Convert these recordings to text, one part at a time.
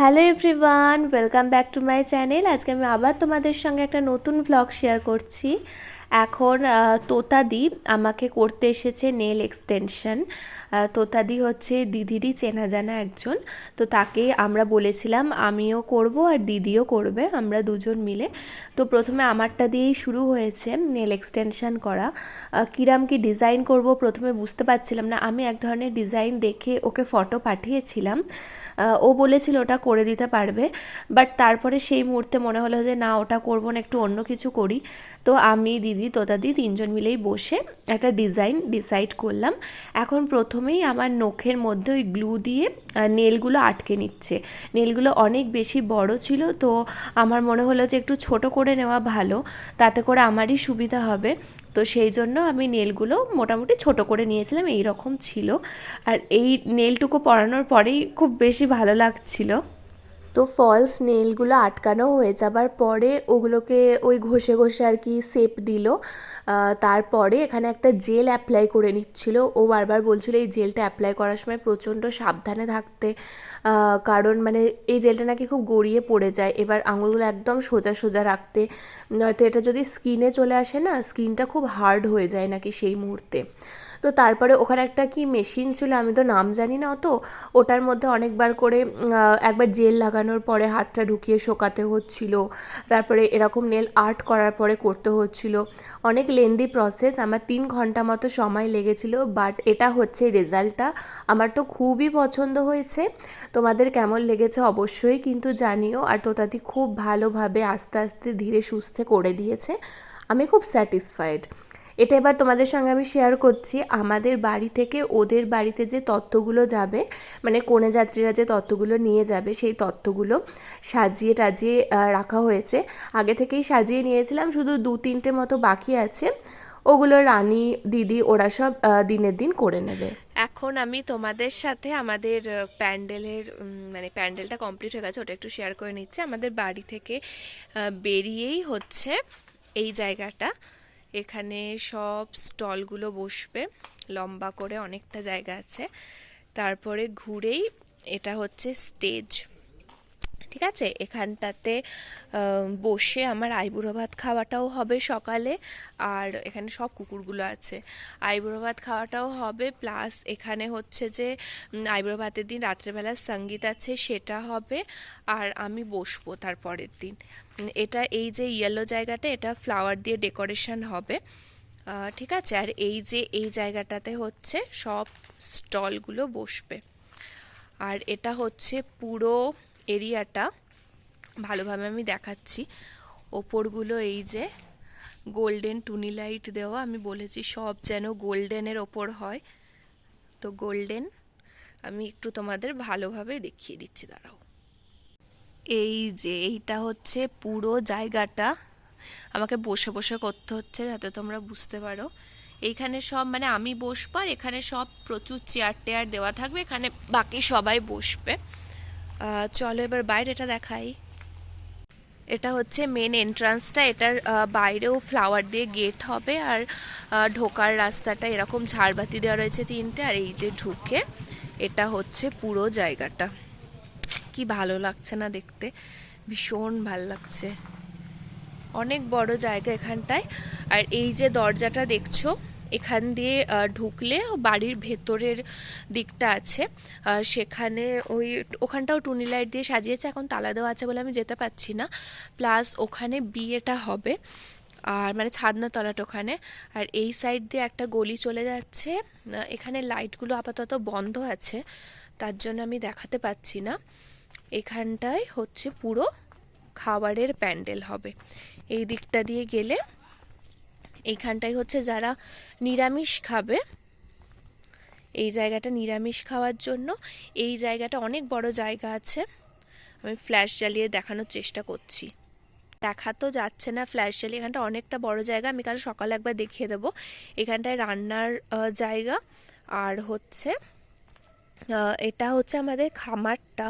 Hello everyone, welcome back to my channel. আজকে আমি আবার তোমাদের সঙ্গে একটা নতুন ভ্লগ শেয়ার করছি। এখন তোতাদি আমাকে করতে এসেছে নেল এক্সটেনশন তোতাদি হচ্ছে দিদিরই চেনা জানা একজন। তো তাকে আমরা বলেছিলাম, আমিও করব আর দিদিও করবে, আমরা দুজন মিলে। তো প্রথমে আমারটা দিয়েই শুরু হয়েছে নেল এক্সটেনশান করা। কিরাম কি ডিজাইন করব প্রথমে বুঝতে পারছিলাম না। আমি এক ধরনের ডিজাইন দেখে ওকে ফটো পাঠিয়েছিলাম। ও বলেছিল ওটা করে দিতে পারবে, বাট তারপরে সেই মুহূর্তে মনে হলো যে না, ওটা করব না, একটু অন্য কিছু করি। তো আমি, দিদি, তোতাদি তিনজন মিলেই বসে একটা ডিজাইন ডিসাইড করলাম। এখন প্রথমেই আমার নখের মধ্যে ওই গ্লু দিয়ে নেলগুলো আটকে নিচ্ছে। নেলগুলো অনেক বেশি বড় ছিল, তো আমার মনে হলো যে একটু ছোট করে নেওয়া ভালো, তাতে করে আমারই সুবিধা হবে। তো সেই জন্য আমি নেলগুলো মোটামুটি ছোট করে নিয়েছিলাম এই রকম ছিল। আর এই নেলটুকু পরানোর পরেই খুব বেশি ভালো লাগছিল। তো ফলস নেলগুলো আটকানো হয়ে যাবার পরে ওগুলোকে ওই ঘষে ঘষে আর কি শেপ দিল। তারপরে এখানে একটা জেল অ্যাপ্লাই করে নিচ্ছিল। ও বারবার বলছিল, এই জেলটা অ্যাপ্লাই করার সময় প্রচণ্ড সাবধানে থাকতে। কারণ মানে এই জেলটা নাকি খুব গড়িয়ে পড়ে যায়। এবার আঙুলগুলো একদম সোজা সোজা রাখতে। নয়তো এটা যদি স্কিনে চলে আসে না স্কিনটা খুব হার্ড হয়ে যায় নাকি সেই মুহূর্তে। তো তারপরে ওখানে একটা কি মেশিন ছিল, আমি তো নাম জানি না অত। ওটার মধ্যে অনেকবার করে একবার জেল লাগানোর পরে হাতটা ঢুকিয়ে শোকাতে হচ্ছিল। তারপরে এরকম নেল আর্ট করার পরে করতে হচ্ছিল। অনেক লেন্দি প্রসেস আমার তিন ঘণ্টা মতো সময় লেগেছিল বাট এটা হচ্ছে রেজাল্টটা আমার তো খুবই পছন্দ হয়েছে। তোমাদের কেমন লেগেছে অবশ্যই কিন্তু জানিও। আর তোতাদি খুব ভালোভাবে আস্তে আস্তে ধীরে সুস্থে করে দিয়েছে। আমি খুব স্যাটিসফাইড এটা এবার তোমাদের সঙ্গে আমি শেয়ার করছি। আমাদের বাড়ি থেকে ওদের বাড়িতে যে তত্ত্বগুলো যাবে মানে কনে যাত্রীরা যে তত্ত্বগুলো নিয়ে যাবে, সেই তত্ত্বগুলো সাজিয়ে টাজিয়ে রাখা হয়েছে। আগে থেকেই সাজিয়ে নিয়েছিলাম, শুধু দু তিনটে মতো বাকি আছে। ওগুলো রানী, দিদি ওরা সব দিনের দিন করে নেবে। এখন আমি তোমাদের সাথে আমাদের প্যান্ডেলের মানে প্যান্ডেলটা কমপ্লিট হয়ে গেছে, ওটা একটু শেয়ার করে নিচ্ছি। আমাদের বাড়ি থেকে বেরিয়েই হচ্ছে এই জায়গাটা। এখানে সব স্টলগুলো বসবে লম্বা করে অনেকটা জায়গা আছে। তারপরে ঘুরেই এটা হচ্ছে স্টেজ ঠিক আছে? এখানটাতে বসে আমার আইবুড়ো ভাত খাওয়াটাও হবে সকালে, আর এখানে সব কুকুরগুলো আছে। আইবুড়ো ভাত খাওয়াটাও হবে, প্লাস এখানে হচ্ছে যে আইবুড়ো ভাতের দিন রাত্রেবেলা সংগীত আছে, সেটা হবে, আর আমি বসবো তার পরের দিন এটা এই যে ইয়েলো জায়গাটা, এটা ফ্লাওয়ার দিয়ে ডেকোরেশন হবে। ঠিক আছে? আর এই যে, এই জায়গাটাতে হচ্ছে সব স্টলগুলো বসবে। আর এটা হচ্ছে পুরো এরিয়াটা ভালোভাবে আমি দেখাচ্ছি। ওপরগুলো এই যে গোল্ডেন টুনি লাইট দেওয়া, আমি বলেছি সব যেন গোল্ডেনের ওপর হয়। তো গোল্ডেন আমি একটু তোমাদের ভালোভাবে দেখিয়ে দিচ্ছি, দাঁড়াও। এই যে এইটা হচ্ছে পুরো জায়গাটা। আমাকে বসে বসে করতে হচ্ছে যাতে তোমরা বুঝতে পারো। এইখানে সব মানে আমি বসবো আর এখানে সব প্রচুর চেয়ার টেয়ার দেওয়া থাকবে। এখানে বাকি সবাই বসবে। চলো এবার বাইরেটা দেখাই। এটা হচ্ছে মেন এন্ট্রান্সটা এটার বাইরেও ফ্লাওয়ার দিয়ে গেট হবে আর ঢোকার রাস্তাটা এরকম ঝাড়বাতি দেওয়া রয়েছে তিনটে আর এই যে ঢুকে এটা হচ্ছে পুরো জায়গাটা। কি ভালো লাগছে না দেখতে। ভীষণ ভালো লাগছে। অনেক বড় জায়গা এখানটায়। আর এই যে দরজাটা দেখছ এখান দিয়ে ঢুকলে বাড়ির ভেতরের দিকটা আছে। সেখানে ওই ওখানটাও টুনি লাইট দিয়ে সাজিয়েছে, এখন তালা দেওয়া আছে বলে আমি যেতে পারছি না। প্লাস ওখানে বিয়েটা হবে, আর মানে ছাদনা তলাটা ওখানে। আর এই সাইড দিয়ে একটা গলি চলে যাচ্ছে। এখানে লাইটগুলো আপাতত বন্ধ আছে, তার জন্য আমি দেখাতে পাচ্ছি না। এখানটায় হচ্ছে পুরো খাবারের প্যান্ডেল হবে। এই দিকটা দিয়ে গেলে এইখানটাই হচ্ছে যারা নিরামিষ খাবে, এই জায়গাটা নিরামিষ খাওয়ার জন্য। এই জায়গাটা অনেক বড় জায়গা আছে। আমি ফ্ল্যাশ জ্বালিয়ে দেখানোর চেষ্টা করছি। দেখা তো যাচ্ছে না ফ্ল্যাশ জ্বালিয়ে। এখানটা অনেকটা বড় জায়গা। আমি কাল সকালে একবার দেখিয়ে দেবো। এখানটায় রান্নার জায়গা। আর হচ্ছে এটা হচ্ছে আমাদের খামারটা।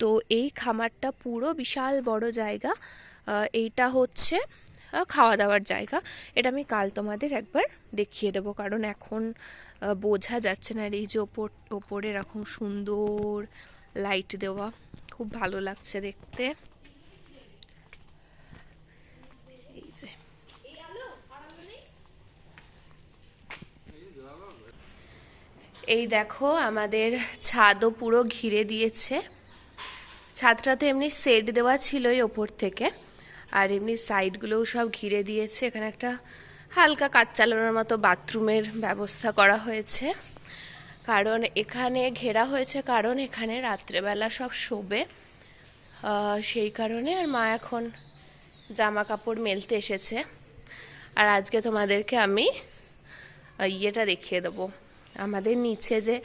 তো এই খামারটা পুরো বিশাল বড় জায়গা। এইটা হচ্ছে খাওয়া দাওয়ার জায়গা। এটা আমি কাল তোমাদের একবার দেখিয়ে দেবো। কারণ এখন বোঝা যাচ্ছে না আর এই যে ওপর ওপরে এরকম সুন্দর লাইট দেওয়া। খুব ভালো লাগছে দেখতে। এই যে। এই দেখো, আমাদের ছাদও পুরো ঘিরে দিয়েছে। ছাদটা তো এমনি সেট দেওয়া ছিলই ওপর থেকে। আর এমনি সাইডগুলোও সব ঘিরে দিয়েছে। এখানে একটা হালকা কাজ চালানোর মতো বাথরুমের ব্যবস্থা করা হয়েছে। কারণ এখানে ঘেরা হয়েছে কারণ এখানে রাত্রেবেলা সব শোবে। সেই কারণে আর মা এখন জামা কাপড় মেলতে এসেছে। আর আজকে তোমাদেরকে আমি ইয়েটা দেখিয়ে দেবো। আমাদের নিচে যে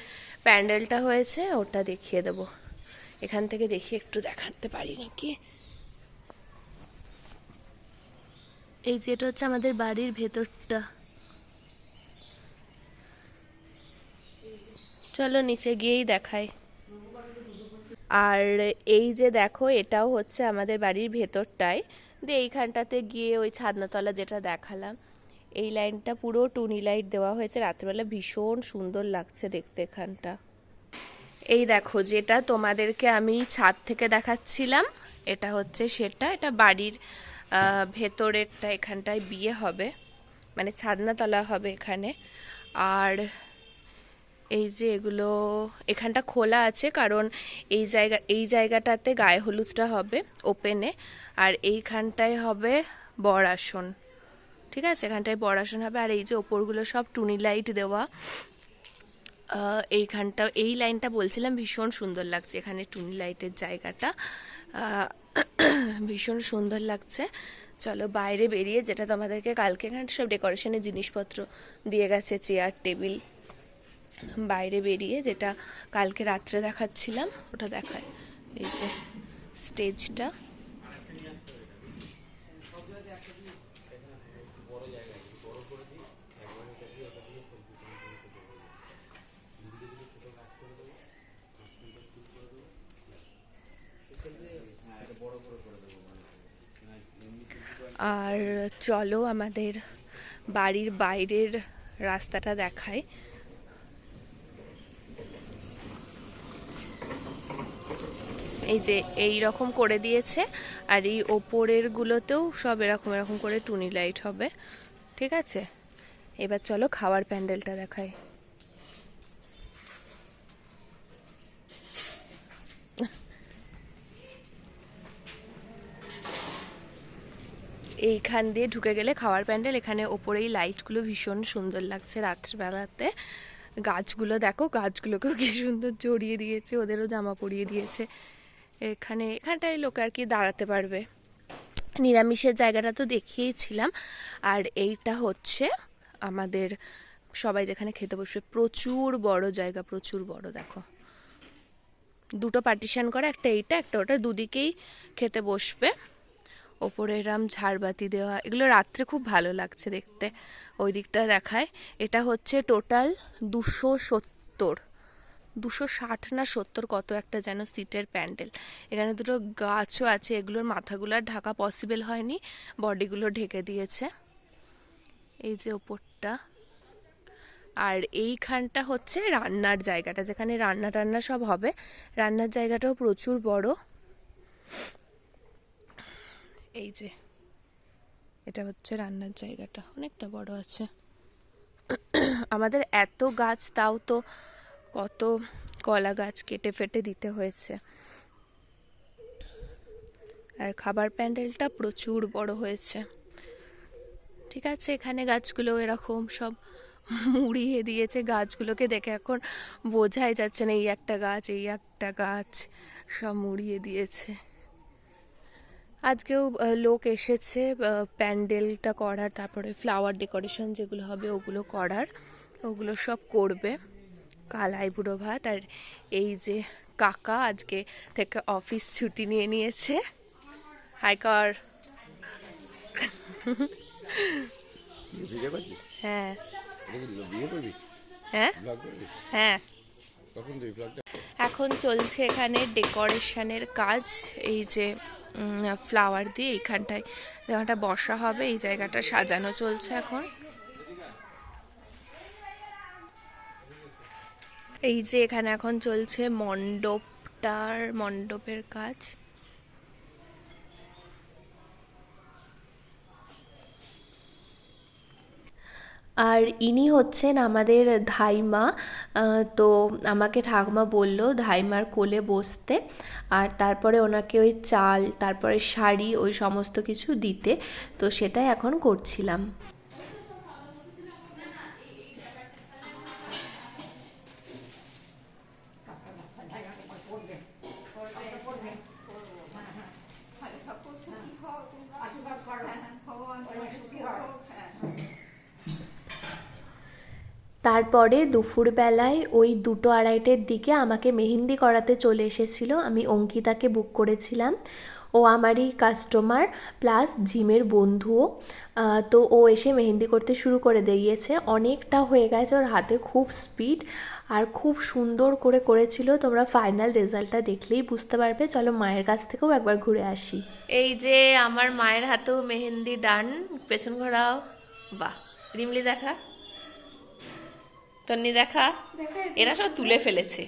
প্যান্ডেলটা হয়েছে, ওটা দেখিয়ে দেবো। এখান থেকে দেখি, একটু দেখাতে পারি নাকি? এই যে এটা হচ্ছে আমাদের বাড়ির ভেতরটা। চলো নিচে গিয়েই দেখাই। আর এই যে দেখো, এটাও হচ্ছে আমাদের বাড়ির ভেতরটায়। দিয়ে এইখানটাতে গিয়ে ওই ছাদনাতলা যেটা দেখালাম, এই লাইনটা পুরো টুনি লাইট দেওয়া হয়েছে। রাত্রেবেলা ভীষণ সুন্দর লাগছে দেখতে এখানটা। এই দেখো, যেটা তোমাদেরকে আমি ছাদ থেকে দেখাচ্ছিলাম, এটা হচ্ছে সেটা, এটা বাড়ির ভেতরেরটা এখানটায় বিয়ে হবে মানে ছাদনাতলা হবে এখানে। আর এই যে এগুলো, এখানটা খোলা আছে কারণ এই জায়গা, এই জায়গাটাতে গায়ে হলুদটা হবে ওপেনে আর এইখানটায় হবে বর আসন, ঠিক আছে? এখানটায় বর আসন হবে। আর এই যে ওপরগুলো সব টুনি লাইট দেওয়া এইখানটা, এই লাইনটা বলছিলাম, ভীষণ সুন্দর লাগছে এখানে টুনি লাইটের জায়গাটা। ভীষণ সুন্দর লাগছে। চলো বাইরে বেরিয়ে যেটা তোমাদেরকে কালকে এখানে সব ডেকোরেশনের জিনিসপত্র দিয়ে গেছে চেয়ার টেবিল বাইরে বেরিয়ে যেটা কালকে রাত্রে দেখাচ্ছিলাম, ওটা দেখায়। এই যে স্টেজটা আর চলো আমাদের বাড়ির বাইরের রাস্তাটা দেখায় এই যে এই রকম করে দিয়েছে আর এই ওপরের গুলোতেও সব এরকম এরকম করে টুনি লাইট হবে। ঠিক আছে? এবার চলো খাওয়ার প্যান্ডেলটা দেখাই। এইখান দিয়ে ঢুকে গেলে খাওয়ার প্যান্ডেল। এখানে ওপরেই লাইটগুলো ভীষণ সুন্দর লাগছে রাত্রিবেলাতে। গাছগুলো দেখো, গাছগুলোকেও কি সুন্দর জড়িয়ে দিয়েছে, ওদেরও জামা পরিয়ে দিয়েছে। এখানে, এখানটায় লোক আর কি দাঁড়াতে পারবে। নিরামিষের জায়গাটা তো দেখিয়েছিলাম। আর এইটা হচ্ছে আমাদের সবাই যেখানে খেতে বসবে, প্রচুর বড় জায়গা, প্রচুর বড়, দেখো। দুটো পার্টিশান করা, একটা এইটা, একটা ওটা, দুদিকেই খেতে বসবে। ওপরে এরম ঝাড়বাতি দেওয়া, এগুলো রাত্রে খুব ভালো লাগছে দেখতে। ওই দিকটা দেখায়, এটা হচ্ছে টোটাল দুশো সত্তর, দুশো ষাট না সত্তর কত একটা যেন সিটের প্যান্ডেল। এখানে দুটো গাছও আছে, এগুলোর মাথাগুলো ঢাকা পসিবল হয়নি, বডিগুলো ঢেকে দিয়েছে। এই যে ওপরটা। আর এইখানটা হচ্ছে রান্নার জায়গাটা, যেখানে রান্না টান্না সব হবে। রান্নার জায়গাটাও প্রচুর বড়। এই যে, এটা হচ্ছে রান্নার জায়গাটা, অনেকটা বড় আছে। আমাদের এত গাছ, তাও তো কত কলা গাছ কেটে ফেটে দিতে হয়েছে। আর খাবার প্যান্ডেলটা প্রচুর বড় হয়েছে। ঠিক আছে, এখানে গাছগুলো এরকম সব মুড়িয়ে দিয়েছে, গাছগুলোকে দেখে এখন বোঝাই যাচ্ছে না, এই একটা গাছ, এই একটা গাছ, সব মুড়িয়ে দিয়েছে। আজকেও লোক এসেছে প্যান্ডেলটা করার, তারপরে ফ্লাওয়ার ডেকোরেশন যেগুলো হবে ওগুলো করার, ওগুলো সব করবে। কাল আইবুড়ো ভাত, আর এই যে কাকা আজকে থেকে অফিস ছুটি নিয়ে নিয়েছে। হাই কর। হ্যাঁ। হ্যাঁ? হ্যাঁ। এখন চলছে এখানে ডেকোরেশনের কাজ, এই যে ফ্লাওয়ার দিয়ে এইখানটায় জায়গাটা বসা হবে, এই জায়গাটা সাজানো চলছে এখন। এই যে এখানে এখন চলছে মণ্ডপটার, মণ্ডপের কাজ। আর ইনি হচ্ছেন আমাদের ধাইমা তো আমাকে ঠাকুমা বলল ধাইমার কোলে বসতে আর তারপরে ওনাকে ওই চাল, তারপরে শাড়ি, ওই সমস্ত কিছু দিতে। তো সেটাই এখন করছিলাম। তারপরে দুপুরবেলায় ওই দুটো আড়াইটের দিকে আমাকে মেহেন্দি করাতে চলে এসেছিল। আমি অঙ্কিতাকে বুক করেছিলাম। ও আমারই কাস্টমার প্লাস জিমের বন্ধুও। তো ও এসে মেহেন্দি করতে শুরু করে দিয়েছে। অনেকটা হয়ে গেছে ওর হাতে খুব স্পিড আর খুব সুন্দর করে করেছিল। তোমরা ফাইনাল রেজাল্টটা দেখলেই বুঝতে পারবে। চলো মায়ের কাছ থেকেও একবার ঘুরে আসি। এই যে আমার মায়ের হাতেও মেহেন্দি ডান পেছন ঘোরাও। বাহ, রিমলি দেখা। তন্নি দেখা? এরা সব তুলে ফেলেছে।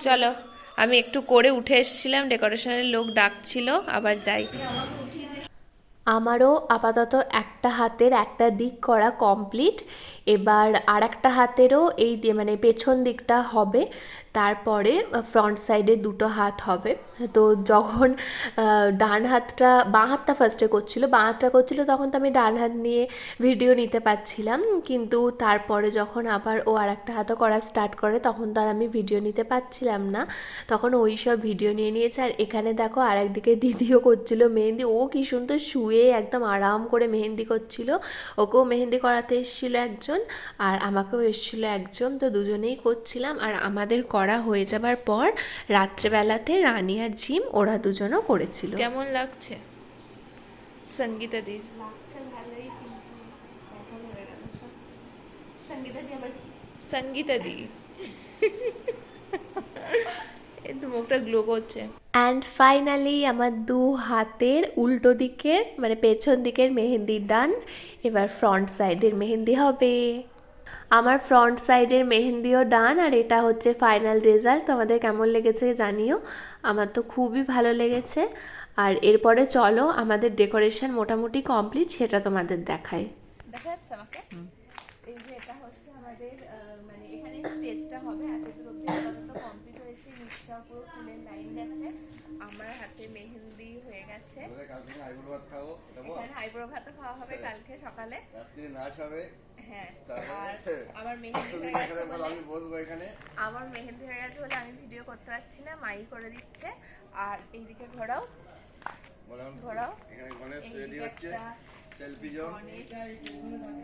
চলো আমি একটু করে উঠে এসেছিলাম ডেকোরেশনের লোক ডাকছিল আবার যাই। আমারও আপাতত একটা হাতের একটা দিক করা কমপ্লিট। এবার আর একটা হাতেরও এই দিয়ে মানে পেছন দিকটা হবে। তারপরে ফ্রন্ট সাইডে দুটো হাত হবে। তো যখন ডান হাতটা, বাঁ হাতটা ফার্স্টে করছিল, বাঁ হাতটা করছিল তখন তো আমি ডান হাত নিয়ে ভিডিও নিতে পারছিলাম। কিন্তু তারপরে যখন আবার ও আর একটা হাতও করা স্টার্ট করে, তখন তো আর আমি ভিডিও নিতে পারছিলাম না। তখন ওই সব ভিডিও নিয়ে নিয়েছে। আর এখানে দেখো আর একদিকে দিদিও করছিল মেহেন্দি। ও কি সুন্দর শুয়ে একদম আরাম করে মেহেন্দি করছিল। ওকেও মেহেন্দি করাতে এসেছিল একজন, আর আমাকেও এসেছিল একজন। তো দুজনেই করছিলাম। আর আমাদের করা হয়ে যাবার পর রাত্রেবেলাতে রানি আর জিম ওরা দুজনও করেছিল। কেমন লাগছে? সঙ্গীতা দি। লাগছে ভালোই কিন্তু কথা গেল সব। সঙ্গীতা দি আবার সঙ্গীতা দি। এই মুখটা গ্লো করছে। অ্যান্ড ফাইনালি আমার দু হাতের উল্টো দিকের মানে পেছন দিকের মেহেন্দি ডান এবার ফ্রন্ট সাইডের মেহেন্দি হবে। আমার ফ্রন্ট সাইডের মেহেন্দিও ডান আর এটা হচ্ছে ফাইনাল রেজাল্ট। তোমাদের কেমন লেগেছে জানিও। আমার তো খুবই ভালো লেগেছে। আর এরপরে চলো আমাদের ডেকোরেশন মোটামুটি কমপ্লিট সেটা তোমাদের দেখায় দেখা যাচ্ছে আমাকে? এই যে এটা হচ্ছে আমাদের মানে এখানে স্টেজটা হবে অব্দি আপাতত কমপ্লিট হয়েছে নিচটাও পুরো ফুলের লাইন গেছে। আমার হাতে মেহেন্দি হয়ে গেছে। কালকে আইবুড়ো ভাত খাব দেবো এখানে আইব্রো ভাতও খাওয়া হবে কালকে সকালে। রাত্রে নাচ হবে। হ্যাঁ আমার মেহেন্দি হয়ে গেছে বলে আমি বসবো এখানে আমার হয়ে গেছে বলে আমি ভিডিও করতে পারছি না মাই করে দিচ্ছে আর এইদিকে ঘোরাও ঘোরাও এখানে গণেশ রেডি হচ্ছে সেলফি জোন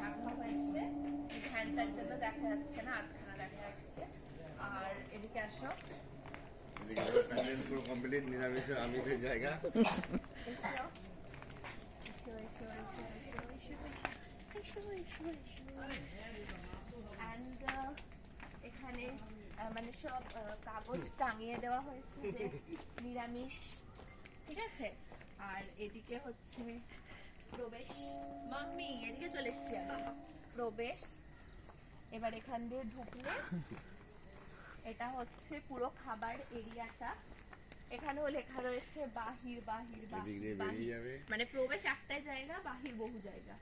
রাখা হয়েছে হ্যান্ডটার জন্য দেখা যাচ্ছে না আধখানা দেখা যাচ্ছে আর এদিকে আসো এদিকে প্যান্ডেল পুরো কমপ্লিট নিরামিষের আমিষের জায়গা এসো এসো এসো এসো এসো এসো এসো অ্যান্ড এখানে আহ, মানে সব কাগজ টাঙিয়ে দেওয়া হয়েছে যে নিরামিষ ঠিক আছে? আর এদিকে হচ্ছে প্রবেশ। মাম্মি এদিকে চলে এসছি আমি প্রবেশ। এবার এখান দিয়ে ঢুকলে এটা হচ্ছে পুরো খাবার এরিয়াটা। এখানেও লেখা রয়েছে বাহির বাহির বাহির বাহির। মানে প্রবেশ একটাই জায়গা বাহির বহু জায়গা।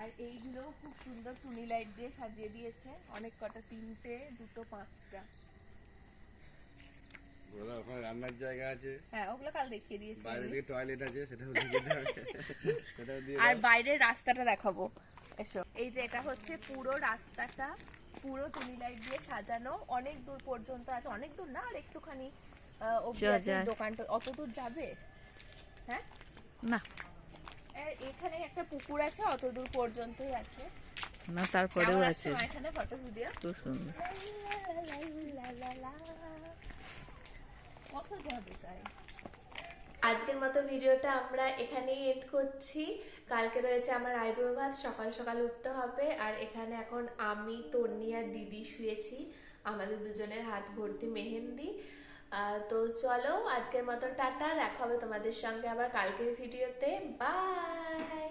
আর এইগুলো খুব সুন্দর টুনি লাইট দিয়ে সাজিয়ে দিয়েছে। অনেক কটা তিনটে দুটো পাঁচটা। ওরা ওখানে রান্নার জায়গা আছে। হ্যাঁ ওগুলো কাল দেখিয়ে দিয়েছি বাইরে দিকে টয়লেট আছে সেটাও দিয়ে দাও সেটাও দিয়ে আর বাইরের রাস্তাটা দেখাবো। এসো। এই যে এটা হচ্ছে পুরো রাস্তাটা পুরো টুনি লাইট দিয়ে সাজানো। অনেক দূর পর্যন্ত আছে অনেক দূর না আর একটুখানি। দোকানটা। অত দূর যাবে? হ্যাঁ? না। এখানে একটা পুকুর আছে অত দূর পর্যন্তই আছে। না তারপরেও আছে। এখানে ফটো ভিডিও খুব সুন্দর। কত যাবে তাই? আজকের মতো ভিডিওটা আমরা এখানেই এড করছি। কালকে রয়েছে আমার আইব্রো ভাত সকাল সকাল উঠতে হবে। আর এখানে এখন আমি তন্নি আর দিদি শুয়েছি। আমাদের দুজনের হাত ভর্তি মেহেন্দি। তো চলো আজকের মতো টাটা দেখা হবে তোমাদের সঙ্গে আবার কালকের ভিডিওতে। বাই